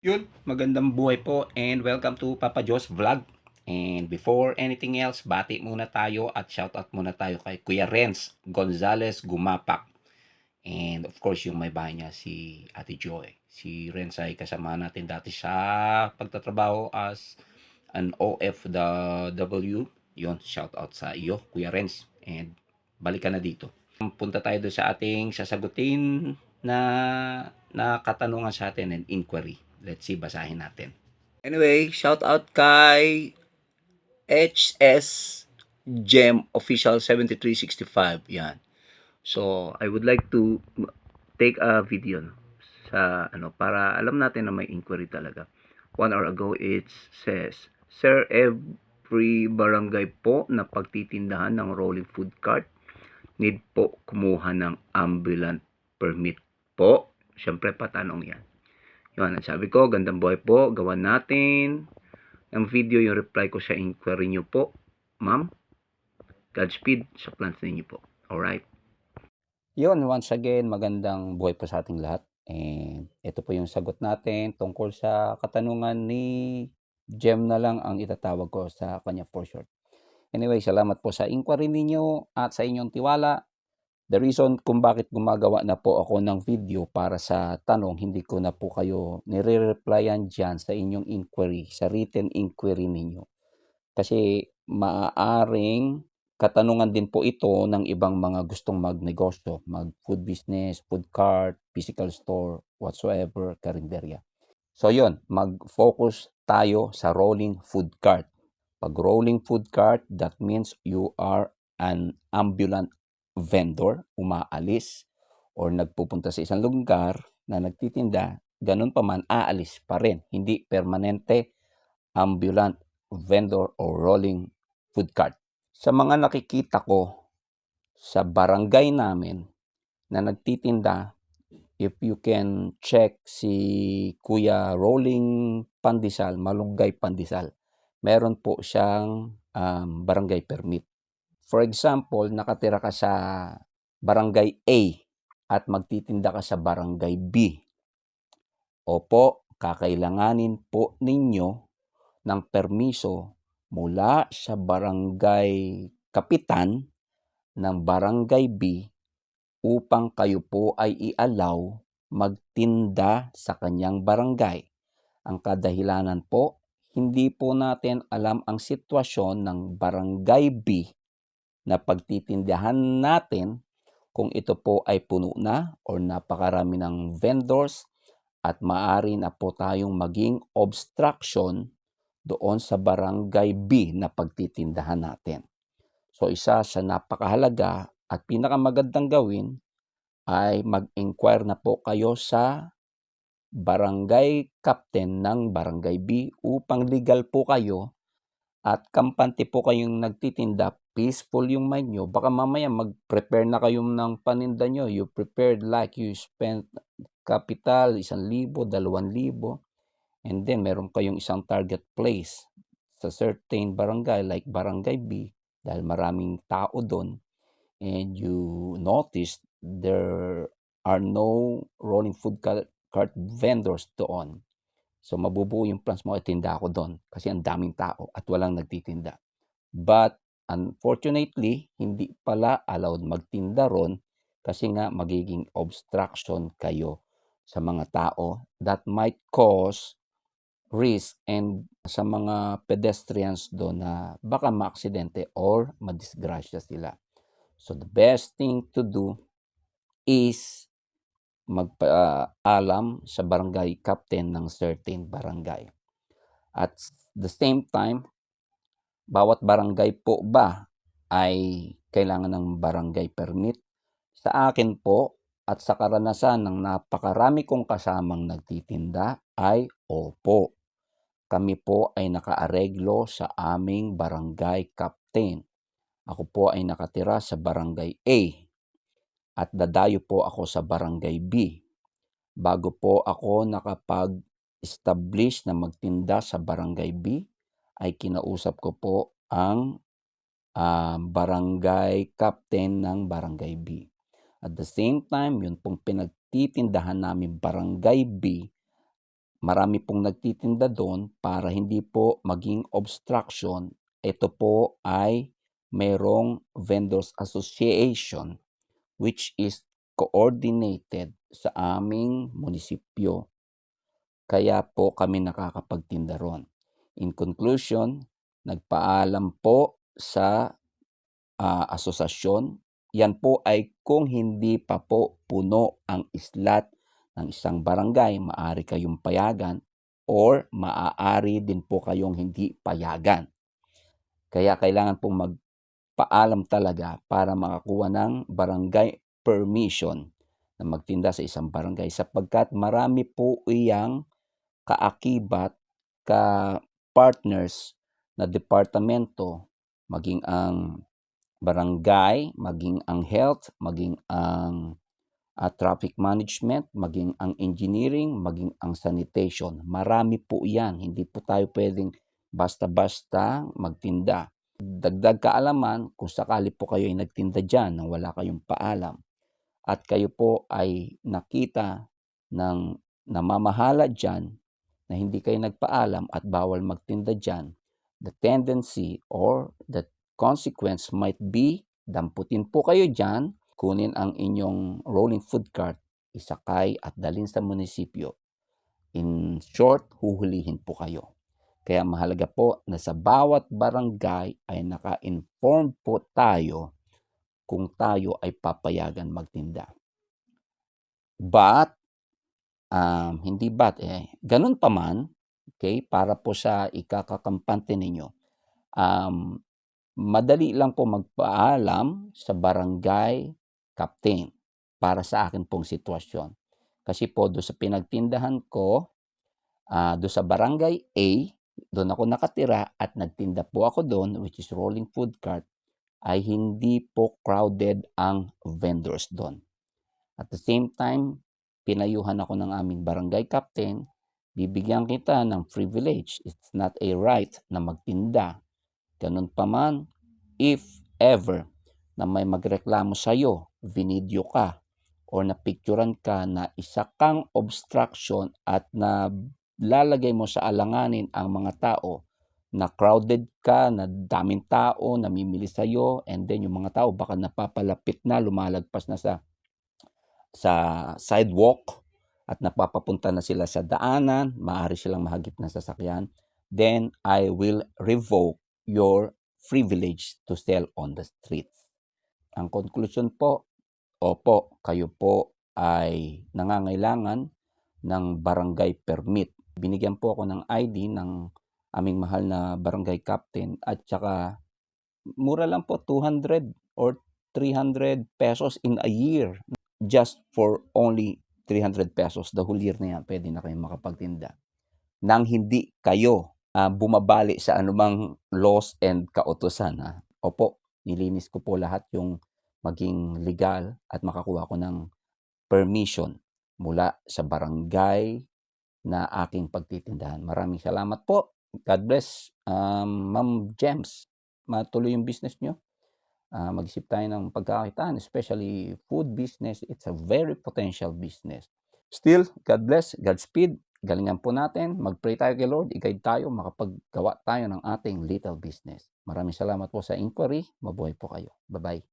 Yun, magandang buhay po and welcome to Papa Jo's Vlog. And before anything else, bati muna tayo at shoutout muna tayo kay Kuya Renz Gonzales Gumapak. And of course, yung may bahay niya, si Ate Joy. Si Renz ay kasama natin dati sa pagtatrabaho as an OFW. Yun, shoutout sa iyo, Kuya Renz. And balikan na dito. Punta tayo doon sa ating sasagutin na na katanungan sa atin and inquiry. Let's see, basahin natin. Anyway, shout out kay HS Gem Official 7365. Yan. So, I would like to take a video sa ano para alam natin na may inquiry talaga. One hour ago it says, Sir, every barangay po na pagtitindahan ng rolling food cart need po kumuha ng ambulant permit po. Siyempre, patanong yan. Yun, ang sabi ko, gandang buhay po, gawan natin ng video yung reply ko sa inquiry nyo po. Ma'am, Godspeed sa plans ninyo po. Alright? Yun, once again, magandang buhay po sa ating lahat. And ito po yung sagot natin tungkol sa katanungan ni Jem na lang ang itatawag ko sa kanya for short. Anyway, salamat po sa inquiry ninyo at sa inyong tiwala. The reason kung bakit gumagawa na po ako ng video para sa tanong, hindi ko na po kayo nire-replyan dyan sa inyong inquiry, sa written inquiry ninyo. Kasi maaaring katanungan din po ito ng ibang mga gustong magnegosyo, mag food business, food cart, physical store, whatsoever, karinderya. So yon, mag-focus tayo sa rolling food cart. Pag rolling food cart, that means you are an ambulant vendor, umaalis, or nagpupunta sa isang lugar na nagtitinda, ganun pa man, aalis pa rin. Hindi permanente ambulant vendor or rolling food cart. Sa mga nakikita ko sa barangay namin na nagtitinda, if you can check si Kuya Rolling Pandesal, Malunggay Pandesal, meron po siyang um, barangay permit. For example, nakatira ka sa barangay A at magtitinda ka sa barangay B. Opo, kakailanganin po ninyo ng permiso mula sa barangay kapitan ng barangay B upang kayo po ay i-allow magtinda sa kanyang barangay. Ang kadahilanan po, hindi po natin alam ang sitwasyon ng barangay B na pagtitindahan natin kung ito po ay puno na or napakarami ng vendors at maari na po tayong maging obstruction doon sa barangay B na pagtitindahan natin. So isa sa napakahalaga at pinakamagandang gawin ay mag-inquire na po kayo sa barangay captain ng barangay B upang legal po kayo at kampante po kayong nagtitinda, peaceful yung mind nyo. Baka mamaya mag-prepare na kayo ng paninda nyo. You prepared like you spent capital, isang libo, dalawang libo. And then, meron kayong isang target place sa certain barangay like barangay B dahil maraming tao doon and you notice there are no rolling food cart, cart vendors doon. So mabubuo yung plans mo, itinda ako doon kasi ang daming tao at walang nagtitinda. But unfortunately, hindi pala allowed magtinda ron kasi nga magiging obstruction kayo sa mga tao that might cause risk and sa mga pedestrians doon na baka maaksidente or madisgrasya sila. So the best thing to do is magpaalam sa barangay captain ng certain barangay. At the same time, bawat barangay po ba ay kailangan ng barangay permit? Sa akin po at sa karanasan ng napakarami kong kasamang nagtitinda ay opo. Kami po ay nakaareglo sa aming barangay captain. Ako po ay nakatira sa barangay A at dadayo po ako sa barangay B. Bago po ako nakapag-establish na magtinda sa barangay B, ay kinausap ko po ang uh, barangay captain ng barangay B. At the same time, yun pong pinagtitindahan namin barangay B, marami pong nagtitinda doon para hindi po maging obstruction. Ito po ay merong Vendors Association which is coordinated sa aming munisipyo. Kaya po kami nakakapagtinda ron. In conclusion, nagpaalam po sa ah, asosasyon. Yan po ay kung hindi pa po puno ang islat ng isang barangay, maaari kayong payagan or maaari din po kayong hindi payagan. Kaya kailangan pong magpaalam talaga para makakuha ng barangay permission na magtinda sa isang barangay sapagkat marami po iyang kaakibat ka partners na departamento maging ang barangay, maging ang health, maging ang ah, traffic management, maging ang engineering, maging ang sanitation. Marami po yan. Hindi po tayo pwedeng basta-basta magtinda. Dagdag kaalaman kung sakali po kayo ay nagtinda dyan nang wala kayong paalam at kayo po ay nakita ng namamahala dyan na hindi kayo nagpaalam at bawal magtinda dyan, the tendency or the consequence might be damputin po kayo dyan, kunin ang inyong rolling food cart, isakay at dalhin sa munisipyo. In short, huhulihin po kayo. Kaya mahalaga po na sa bawat barangay ay naka-inform po tayo kung tayo ay papayagan magtinda. But, um, hindi but, eh, ganun pa man, okay, para po sa ikakakampante ninyo, um, madali lang po magpaalam sa barangay captain para sa akin pong sitwasyon. Kasi po do sa pinagtindahan ko, ah, do sa barangay A, doon ako nakatira at nagtinda po ako doon, which is rolling food cart, ay hindi po crowded ang vendors doon. At the same time, pinayuhan ako ng aming barangay captain, bibigyan kita ng privilege. It's not a right na magtinda. Ganun pa man, if ever na may magreklamo sa'yo, vinidyo ka, or napicturan ka na isa kang obstruction at na lalagay mo sa alanganin ang mga tao na crowded ka, na daming tao, namimili sa'yo, and then yung mga tao baka napapalapit na, lumalagpas na sa sa sidewalk at napapapunta na sila sa daanan, maaari silang mahagip ng sasakyan, then I will revoke your privilege to sell on the streets. Ang conclusion po, opo, kayo po ay nangangailangan ng barangay permit. Binigyan po ako ng ID ng aming mahal na barangay captain at saka mura lang po 200 or 300 pesos in a year just for only 300 pesos the whole year na yan pwede na kayong makapagtinda nang hindi kayo ah, bumabali sa anumang laws and kautusan ha. Opo, nilinis ko po lahat yung maging legal at makakuha ko ng permission mula sa barangay na aking pagtitindahan. Maraming salamat po. God bless. Um, Ma'am Gems, matuloy yung business nyo. Ah, mag-isip tayo ng pagkakakitaan, especially food business. It's a very potential business. Still, God bless, Godspeed. Galingan po natin, mag-pray tayo kay Lord, i-guide tayo, makapaggawa tayo ng ating little business. Maraming salamat po sa inquiry. Mabuhay po kayo. Bye-bye.